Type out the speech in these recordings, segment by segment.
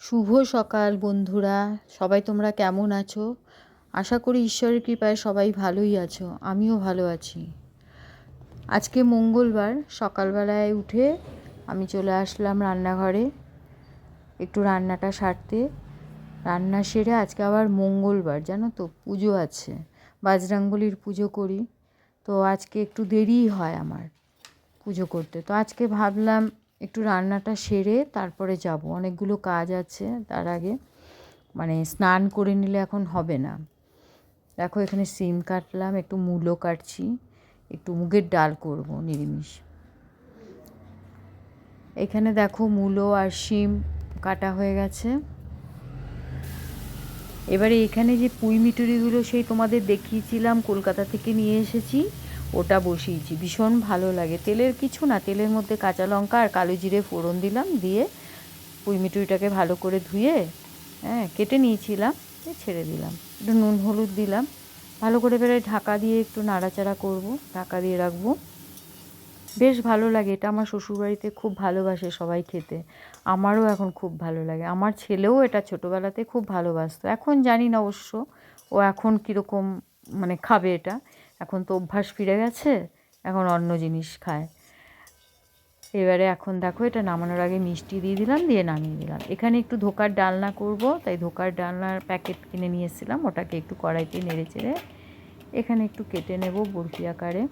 শুভ সকাল বন্ধুরা। সবাই তোমরা কেমন আছো? আশা করি ঈশ্বরের কৃপায় সবাই ভালোই আছো, আমিও ভালো আছি। আজকে মঙ্গলবার, সকালবেলায় উঠে আমি চলে আসলাম রান্নাঘরে একটু রান্নাটা সারতে। রান্না সেরে আজকে আবার মঙ্গলবার, জানো তো, পুজো আছে, বাজরাঙ্গলির পুজো করি। তো আজকে একটু দেরিই হয় আমার পুজো করতে। তো আজকে ভাবলাম একটু রান্নাটা সেরে তারপরে যাব। অনেকগুলো কাজ আছে, তার আগে মানে স্নান করে নিলে এখন হবে না। দেখো এখানে সিম কাটলাম, একটু মূলো কাটছি, একটু মুগের ডাল করব নিরামিষ। এখানে দেখো মূলো আর শিম কাটা হয়ে গেছে। এবারে এখানে যে পুঁই মিটুরিগুলো সেই তোমাদের দেখিয়েছিলাম, কলকাতা থেকে নিয়ে এসেছি। ওটা বসিয়েছি। ভীষণ ভালো লাগে। তেলের কিছু না, তেলের মধ্যে কাঁচা লঙ্কা আর কালো জিরে ফোড়ন দিলাম, দিয়ে পুঁই মিটুরিটাকে ভালো করে ধুয়ে হ্যাঁ কেটে নিয়েছিলাম ছেড়ে দিলাম। একটু নুন হলুদ দিলাম। ভালো করে এবারে ঢাকা দিয়ে একটু নাড়াচাড়া করব, ঢাকা দিয়ে রাখব। বেশ ভালো লাগে, এটা আমার শ্বশুরবাড়িতে খুব ভালোবাসে সবাই খেতে। আমারও এখন খুব ভালো লাগে। আমার ছেলেও এটা ছোটোবেলাতে খুব ভালোবাসতো। এখন জানি না অবশ্য ও এখন কীরকম মানে খাবে এটা। এখন তো অভ্যাস ফিরে গেছে, এখন অন্য জিনিস খায়। এবারে এখন দেখো এটা নামানোর আগে মিষ্টি দিয়ে দিলাম, দিয়ে নামিয়ে দিলাম এখানে একটু ধোকার ডালনা করব, তাই ধোকার ডালনার প্যাকেট কিনে নিয়ে এসেছিলাম, ওটাকে একটু কড়াইতে নেড়ে চেড়ে এখানে একটু কেটে নেব বরফি আকারে।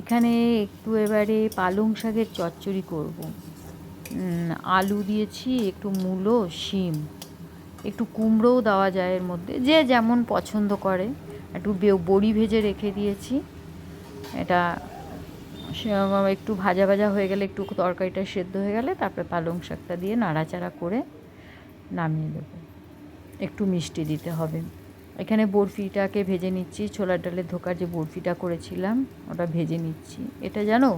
এখানে একটু এবারে পালং শাকের চচ্চড়ি করব। আলু দিয়েছি, একটু মূলো, শিম। একটু কুমড়োও দেওয়া যায় এর মধ্যে, যে যেমন পছন্দ করে। একটু বড়ি ভেজে রেখে দিয়েছি। এটা একটু ভাজা ভাজা হয়ে গেলে একটু তরকারিটা সেদ্ধ হয়ে গেলে তারপরে পালং শাকটা দিয়ে নাড়াচাড়া করে নামিয়ে দেবো। একটু মিষ্টি দিতে হবে। এখানে বরফিটাকে ভেজে নিচ্ছি, ছোলার ডালের ধোকার যে বরফিটা করেছিলাম, ওটা ভেজে নিচ্ছি। এটা জানো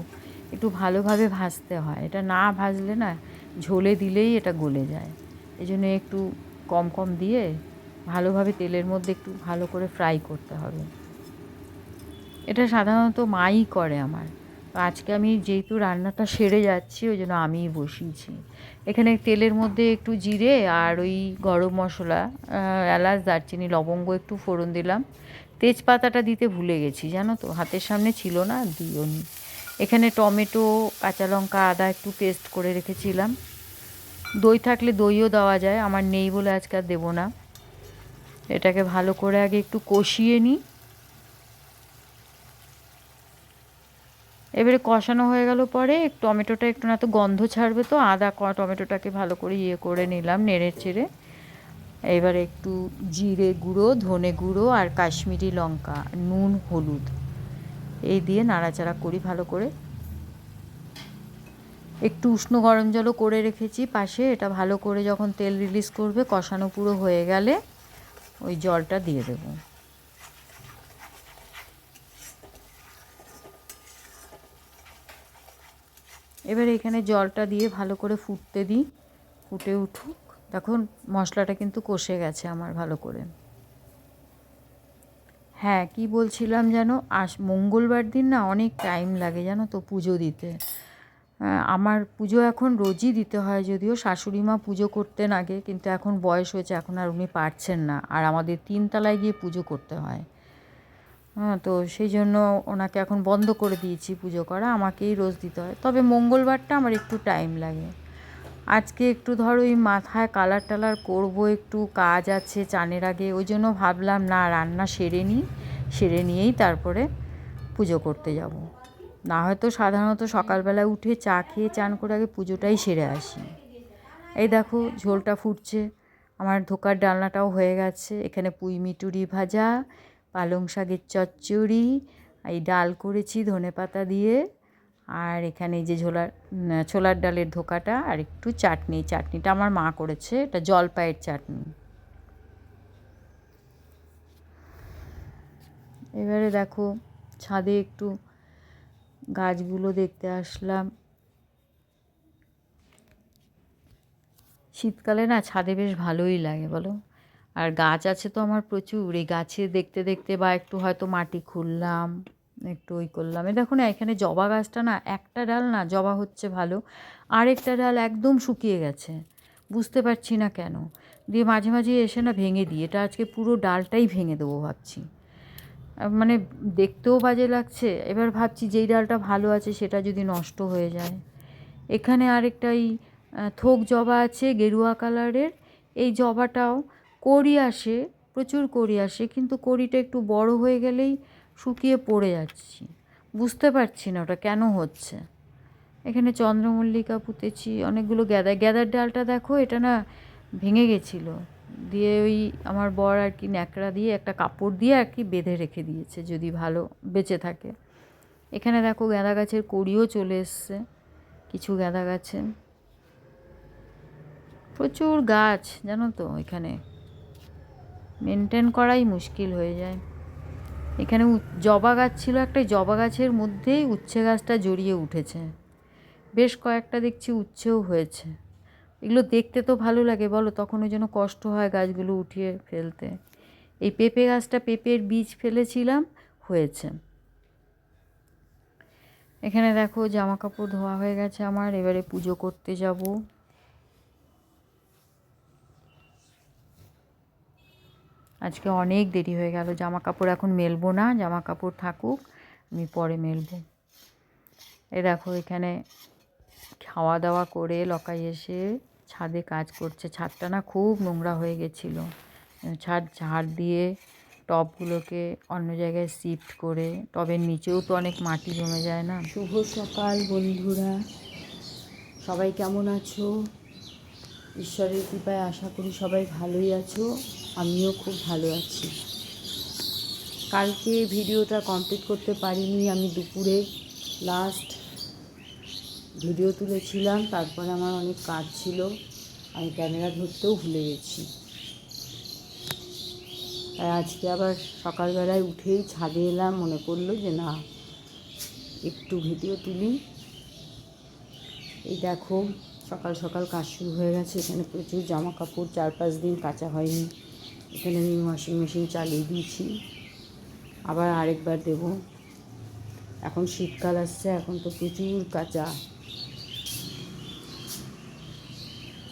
একটু ভালোভাবে ভাজতে হয়। এটা না ভাজলে না ঝোলে দিলেই এটা গলে যায়। এই জন্য একটু কম কম দিয়ে ভালোভাবে তেলের মধ্যে একটু ভালো করে ফ্রাই করতে হবে। এটা সাধারণত মাই করে আমার। তো আজকে আমি যেহেতু রান্নাটা সেরে যাচ্ছি ওই জন্য আমিই বসিয়েছি। এখানে তেলের মধ্যে একটু জিরে আর ওই গরম মশলা এলাচ, দারচিনি, লবঙ্গ একটু ফোড়ন দিলাম। তেজপাতাটা দিতে ভুলে গেছি, জানো তো? হাতের সামনে ছিল না দিও নি এখানে টমেটো, কাঁচা লঙ্কা, আদা একটু পেস্ট করে রেখেছিলাম। দই থাকলে দইও দেওয়া যায়, আমার নেই বলে আজকে আর দেবো না। এটাকে ভালো করে আগে একটু কষিয়ে নিই এবারে কষানো হয়ে গেল পরে টমেটোটা একটু না তো গন্ধ ছাড়বে তো, আদা টমেটোটাকে ভালো করে ইয়ে করে নিলাম নেড়ে চেড়ে। এবারে একটু জিরে গুঁড়ো, ধনে গুঁড়ো আর কাশ্মীরি লঙ্কা, নুন, হলুদ। এই দিয়ে নাড়াচাড়া করি ভালো করে। একটু উষ্ণ গরম জলও করে রেখেছি পাশে। এটা ভালো করে যখন তেল রিলিজ করবে, কষানো পুরো হয়ে গেলে ওই জলটা দিয়ে দেব। এবার এখানে জলটা দিয়ে ভালো করে ফুটতে দিই, ফুটে উঠুক। তখন মশলাটা কিন্তু কষে গেছে আমার ভালো করে। হ্যাঁ কি বলছিলাম যেন? আস, মঙ্গলবার দিন না অনেক টাইম লাগে জানো তো পুজো দিতে। আমার পুজো এখন রোজই দিতে হয় যদিও শাশুড়ি মা পুজো করতেন আগে, কিন্তু এখন বয়স হয়েছে, এখন আর উনি পারছেন না। আর আমাদের তিনতলায় গিয়ে পুজো করতে হয়। হ্যাঁ তো সেই জন্য ওনাকে এখন বন্ধ করে দিয়েছি পুজো করা, আমাকেই রোজ দিতে হয়। তবে মঙ্গলবারটা আমার একটু টাইম লাগে। আজকে একটু ধরো ওই মাথায় কালার টালার করব, একটু কাজ আছে চানের আগে, ওই জন্য ভাবলাম না রান্না সেরে নিই, সেরে নিয়েই তারপরে পুজো করতে যাব। না হয়তো সাধারণত সকালবেলা উঠে চা খেয়ে চান করে আগে পুজোটাই সেরে আসি। এই দেখো ঝোলটা ফুটছে, আমার ধোকার ডালনাটাও হয়ে গেছে, এখানে পুঁই মিটুরি ভাজা, পালং শাকের চচ্চড়ি, এই ডাল করেছি ধনে পাতা দিয়ে। আর এখানে যে ঝোলার ছোলার ডালের ধোকাটা আর একটু চাটনি, চাটনিটা আমার মা করেছে, এটা জলপাইয়ের চাটনি। এবারে দেখো, ছাদে একটু গাছগুলো দেখতে আসলাম। শীতকালে না ছাদে বেশ ভালোই লাগে, বলো? আর গাছ আছে তো আমার প্রচুর, এই গাছে দেখতে দেখতে বা একটু হয়তো মাটি খুললাম। একটু ওই করলাম। দেখো না, এখানে জবা গাছটা না, একটা ডাল না, জবা হচ্ছে ভালো। আরেকটা ডাল একদম শুকিয়ে গেছে। বুঝতে পারছি না কেন। দিয়ে মাঝে মাঝে এসে না ভেঙে দিই। এটা আজকে পুরো ডালটাই ভেঙে দেবো ভাবছি। মানে দেখতেও বাজে লাগছে। এবার ভাবছি যেই ডালটা ভালো আছে সেটা যদি নষ্ট হয়ে যায়। এখানে আরেকটা এই থোক জবা আছে গেরুয়া কালারের। এই জবাটাও কড়ি আসে, প্রচুর কড়ি আসে। কিন্তু কড়িটা একটু বড় হয়ে গেলেই শুকিয়ে পড়ে যাচ্ছি। বুঝতে পারছি না ওটা কেন হচ্ছে। এখানে চন্দ্রমল্লিকা পুঁতেছি, অনেকগুলো গ্যাদা, গ্যাদার ডালটা দেখো, এটা না ভেঙে গেছিল। দিয়ে ওই আমার বর আর কি ন্যাকড়া দিয়ে একটা কাপড় দিয়ে আর কি বেঁধে রেখে দিয়েছে, যদি ভালো বেঁচে থাকে। এখানে দেখো গাঁদা গাছের কড়িও চলে এসছে, কিছু গাঁদা গাছে। প্রচুর গাছ, জানো তো, এখানে। মেনটেন করাই মুশকিল হয়ে যায়। এখানে জবা গাছ ছিল, একটা জবা গাছের মধ্যেই উচ্ছে গাছটা জড়িয়ে উঠেছে। বেশ কয়েকটা দেখছি উচ্ছেও হয়েছে। এগুলো দেখতে তো ভালো লাগে, বলো তখন ওই জন্য কষ্ট হয় গাছগুলো উঠিয়ে ফেলতে। এই পেঁপে গাছটা পেঁপের বীজ ফেলেছিলাম, হয়েছে। এখানে দেখো জামা কাপড় ধোয়া হয়ে গেছে আমার, এবারে পুজো করতে যাব। আজকে অনেক দেরি হয়ে গেল জামা কাপড় এখন মেলবো না জামা কাপড় থাকুক, আমি পরে মেলবো। এ দেখো এখানে খাওয়া দাওয়া করে লকাই এসে ছাদে কাজ করছে। ছাদটা না খুব নোংরা হয়ে গেছিল। ছাদ ঝাড় দিয়ে টবগুলোকে অন্য জায়গায় শিফট করে, টবের নিচেও তো অনেক মাটি জমে যায় না। শুভ সকাল বন্ধুরা। সবাই কেমন আছো? ঈশ্বরের কৃপায় আশা করি সবাই ভালোই আছো। আমিও খুব ভালো আছি। কালকে ভিডিওটা কমপ্লিট করতে পারিনি, আমি দুপুরে লাস্ট ভিডিও তুলেছিলাম, তারপরে আমার অনেক কাজ ছিল, আমি ক্যামেরা ধরতেও ভুলে গেছি। তাই আজকে আবার সকালবেলায় উঠেই ছাদে এলাম, মনে পড়ল যে না, একটু ভিডিও তুলি। এই দেখো, সকাল সকাল কাজ শুরু হয়ে গেছে, এখানে প্রচুর জামা কাপড় চার পাঁচ দিন কাচা হয়নি। এখানে আমি ওয়াশিং মেশিন চালিয়ে দিয়েছি। আবার আরেকবার দেব। এখন শীতকাল আসছে, এখন তো প্রচুর কাঁচা।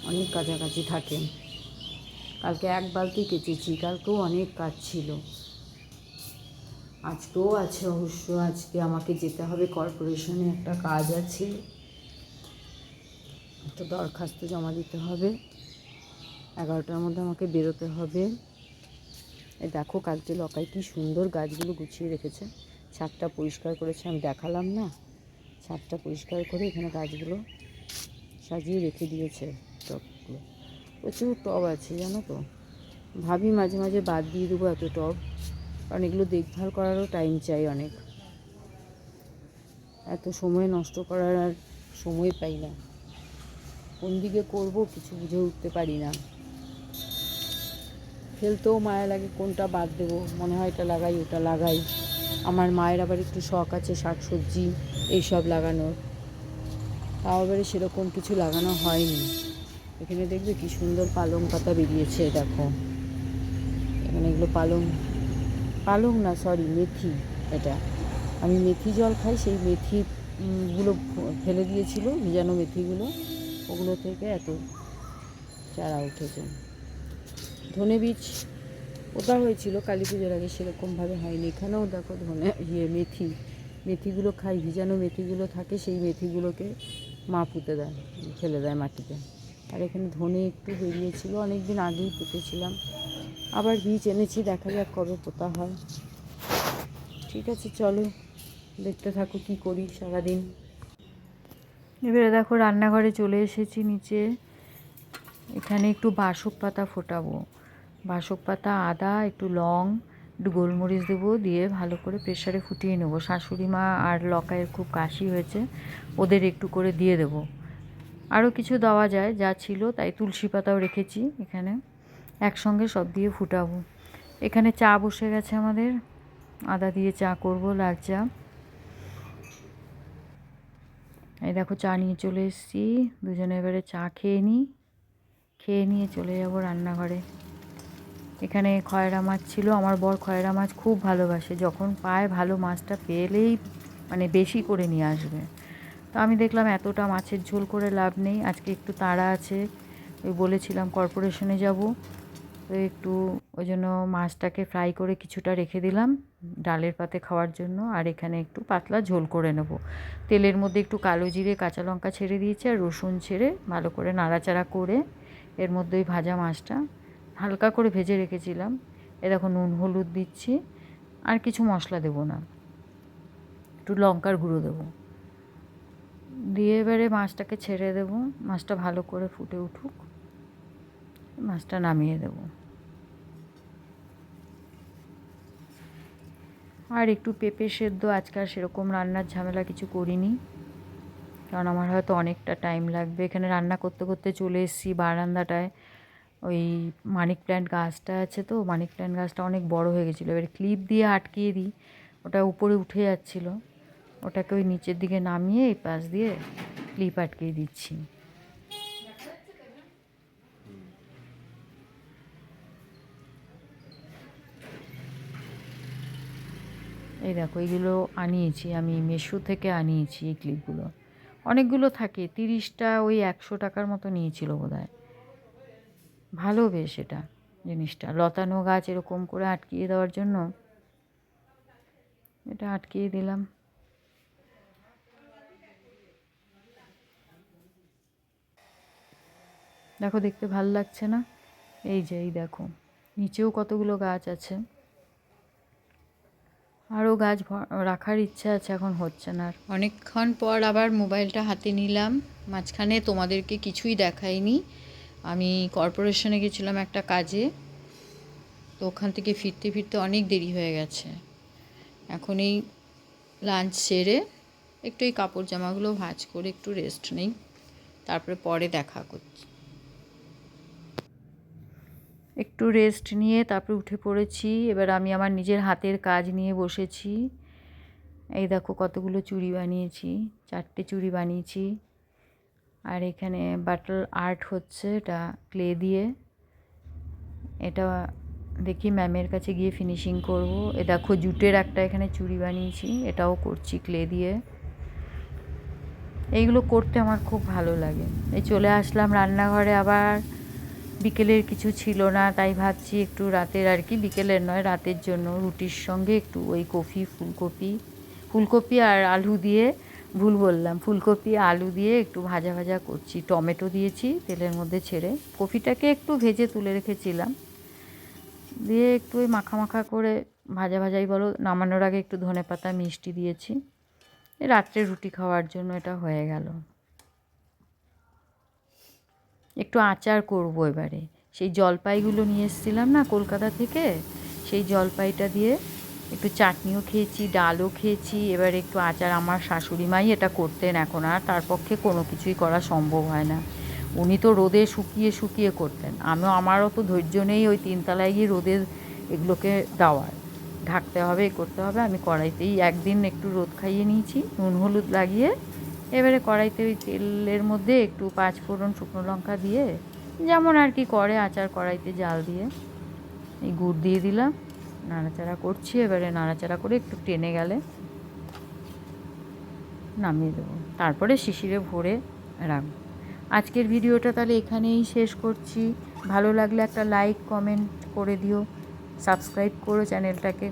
অনেক কাছাকাছি থাকে। কালকে এক বালতি কেচেছি, কালকেও অনেক কাজ ছিল। আজকেও আছে অবশ্য, আজকে আমাকে যেতে হবে কর্পোরেশনে একটা কাজ আছে। একটা দরখাস্ত জমা দিতে হবে। এগারোটার মধ্যে আমাকে বেরোতে হবে। দেখো কালকে লকাই কি সুন্দর গাছগুলো গুছিয়ে রেখেছে। ছাদটা পরিষ্কার করেছে, আমি দেখালাম না। ছাদটা পরিষ্কার করে এখানে গাছগুলো সাজিয়ে রেখে দিয়েছে টবগুলো প্রচুর টব আছে, জানো তো? ভাবি মাঝে মাঝে বাদ দিয়ে দেবো এত টব, কারণ এগুলো দেখভাল করারও টাইম চাই অনেক। এত সময় নষ্ট করার আর সময় পাই না। কোন দিকে করব কিছু বুঝে উঠতে পারি না। ফেলতেও মায়া লাগে কোনটা বাদ দেবো? মনে হয় এটা লাগাই ওটা লাগাই। আমার মায়ের আবার একটু শখ আছে শাক সবজি এইসব লাগানোর। তাও আবার সেরকম কিছু লাগানো হয়নি। এখানে দেখবে কি সুন্দর পালং পাতা বেরিয়েছে দেখো। এখানে এগুলো পালং পালং না সরি মেথি এটা। আমি মেথি জল খাই সেই মেথি উম, গুলো ফেলে দিয়েছিল ভিজানো মেথিগুলো। ওগুলো থেকে এত চারা উঠেছে। ধনে বীজ ওটা হয়েছিল, কালী পুজোর আগে সেরকমভাবে হয়নি। এখানেও দেখো ধনে ইয়ে মেথি, মেথিগুলো খাই, ভিজানো মেথিগুলো থাকে, সেই মেথিগুলোকে মা পুঁতে দেয়, ফেলে দেয় মাটিতে। আর এখানে ধনে একটু বেরিয়েছিল অনেক দিন আগেই পুঁতেছিলাম। আবার বীজ এনেছি, দেখা যাক কবে পোতা হয়। ঠিক আছে, চলো, দেখতে থাকো কি করি সারাদিন। এবারে দেখো রান্নাঘরে চলে এসেছি নিচে। এখানে একটু বাসক পাতা ফোটাবো। বাসক পাতা, আদা, একটু লং, একটু গোলমরিচ দেবো, দিয়ে ভালো করে প্রেশারে ফুটিয়ে নেব। শাশুড়ি মা আর লকায়ের খুব কাশি হয়েছে, ওদের একটু করে দিয়ে দেবো। আরও কিছু দেওয়া যায়, যা ছিল, তাই তুলসী পাতাও রেখেছি এখানে। একসঙ্গে সব দিয়ে ফুটাবো। এখানে চা বসে গেছে আমাদের। আদা দিয়ে চা করব লাল চা এই দেখো, চা নিয়ে চলে এসেছি। দুজনে এবারে চা খেয়ে নিই। খেয়ে নিয়ে চলে যাব রান্নাঘরে। এখানে খয়রা মাছ ছিল। আমার বর খয়রা মাছ খুব ভালোবাসে। যখন পায়, ভালো মাছটা পেলেই মানে বেশি করে নিয়ে আসবে। তো আমি দেখলাম এতটা মাছের ঝোল করে লাভ নেই। আজকে একটু তাড়া আছে। ওই বলেছিলাম কর্পোরেশনে যাব। তো একটু ওই জন্য মাছটাকে ফ্রাই করে কিছুটা রেখে দিলাম ডালের পাতে খাওয়ার জন্য। আর এখানে একটু পাতলা ঝোল করে নেব। তেলের মধ্যে একটু কালো জিরে, কাঁচা লঙ্কা ছেড়ে দিয়েছি আর রসুন ছেড়ে ভালো করে নাড়াচাড়া করে এর মধ্যে ওই ভাজা মাছটা হালকা করে ভেজে রেখেছিলাম। এ দেখো নুন, হলুদ দিচ্ছি, আর কিছু মশলা দেবো না। একটু লঙ্কার গুঁড়ো দেবো। দিয়ে এবারে মাছটাকে ছেড়ে দেবো। মাছটা ভালো করে ফুটে উঠুক। মাছটা নামিয়ে দেবো। আর একটু পেঁপে সেদ্ধ আজকাল সেরকম রান্নার ঝামেলা কিছু করিনি। কারণ আমার হয়তো অনেকটা টাইম লাগবে। এখানে রান্না করতে করতে চলে এসেছি বারান্দাটায়। ওই মানিক প্ল্যান্ট গাছটা আছে তো, মানিক প্ল্যান্ট গাছটা অনেক বড় হয়ে গেছিল। এবার ক্লিপ দিয়ে আটকিয়ে দিই, ওটা উপরে উঠে যাচ্ছিল। ওটাকে ওই নিচের দিকে নামিয়ে এই পাশ দিয়ে ক্লিপ আটকিয়ে দিচ্ছি। এই দেখো এইগুলো আনিয়েছি আমি, মেশো থেকে আনিয়েছি এই ক্লিপগুলো। অনেকগুলো থাকে, তিরিশটা ওই একশো টাকার মতো নিয়েছিল বোধ হয় ভালো বেশ এটা জিনিসটা। লতানো গাছ এরকম করে আটকিয়ে দেওয়ার জন্য এটা আটকিয়ে দিলাম। দেখো দেখতে ভালো লাগছে না? এই যে, এই দেখো, নিচেও কতগুলো গাছ আছে। আরও গাছ রাখার ইচ্ছা আছে, এখন হচ্ছে না আর। অনেকক্ষণ পর আবার মোবাইলটা হাতে নিলাম। মাঝখানে তোমাদেরকে কিছুই দেখাইনি। আমি কর্পোরেশনে গেছিলাম একটা কাজে। তো ওখান থেকে ফিরতে ফিরতে অনেক দেরি হয়ে গেছে। এখন এই লাঞ্চ সেরে একটু এই কাপড় জামাগুলো ভাঁজ করে একটু রেস্ট নেই। তারপরে পরে দেখা করছি। একটু রেস্ট নিয়ে তারপরে উঠে পড়েছি। এবার আমি আমার নিজের হাতের কাজ নিয়ে বসেছি। এই দেখো কতগুলো চুড়ি বানিয়েছি। চারটে চুড়ি বানিয়েছি। আর এখানে বাটল আর্ট হচ্ছে, এটা ক্লে দিয়ে। এটা দেখি ম্যামের কাছে গিয়ে ফিনিশিং করব। এ দেখো জুটের একটা এখানে চুড়ি বানিয়েছি, এটাও করছি ক্লে দিয়ে। এইগুলো করতে আমার খুব ভালো লাগে। এই চলে আসলাম রান্নাঘরে, আবার বিকেলের কিছু ছিল না, তাই ভাবছি একটু রাতের আর কি, বিকেলের নয়, রাতের জন্য রুটির সঙ্গে একটু ওই কফি, ফুলকপি ফুলকপি আর আলু দিয়ে ভুল বললাম, ফুলকপি, আলু দিয়ে একটু ভাজা ভাজা করছি। টমেটো দিয়েছি, তেলের মধ্যে ছেড়ে। কপিটাকে একটু ভেজে তুলে রেখেছিলাম। দিয়ে একটু ওই মাখা মাখা করে ভাজা ভাজাই বলো, নামানোর আগে একটু ধনে পাতা, মিষ্টি দিয়েছি। রাত্রে রুটি খাওয়ার জন্য এটা হয়ে গেল। একটু আচার করব এবারে। সেই জলপাইগুলো নিয়ে এসেছিলাম না কলকাতা থেকে, সেই জলপাইটা দিয়ে একটু চাটনিও খেয়েছি, ডালও খেয়েছি, এবার একটু আচার আমার শাশুড়ি মাই এটা করতেন এখন আর তার পক্ষে কোনো কিছুই করা সম্ভব হয় না। উনি তো রোদে শুকিয়ে শুকিয়ে করতেন। আমিও, আমারও তো ধৈর্য নেই ওই তিনতলায় গিয়ে রোদে এগুলোকে দেওয়ার। ঢাকতে হবে করতে হবে, আমি কড়াইতেই একদিন একটু রোদ খাইয়ে নিয়েছি, নুন হলুদ লাগিয়ে এবারে কড়াইতে ওই তেলের মধ্যে একটু পাঁচ ফোড়ন শুকনো লঙ্কা দিয়ে, যেমন আর কি করে আচার কড়াইতে জাল দিয়ে, এই গুড় দিয়ে দিলাম। নাড়াচাড়া করছি, এবারে নাড়াচাড়া করে একটু টেনে গেলে নামিয়ে দেবো। তারপরে শিশিরে ভরে রাখব। আজকের ভিডিওটা তাহলে এখানেই শেষ করছি। ভালো লাগলে একটা লাইক কমেন্ট করে দিও। সাবস্ক্রাইব করো চ্যানেলটাকে।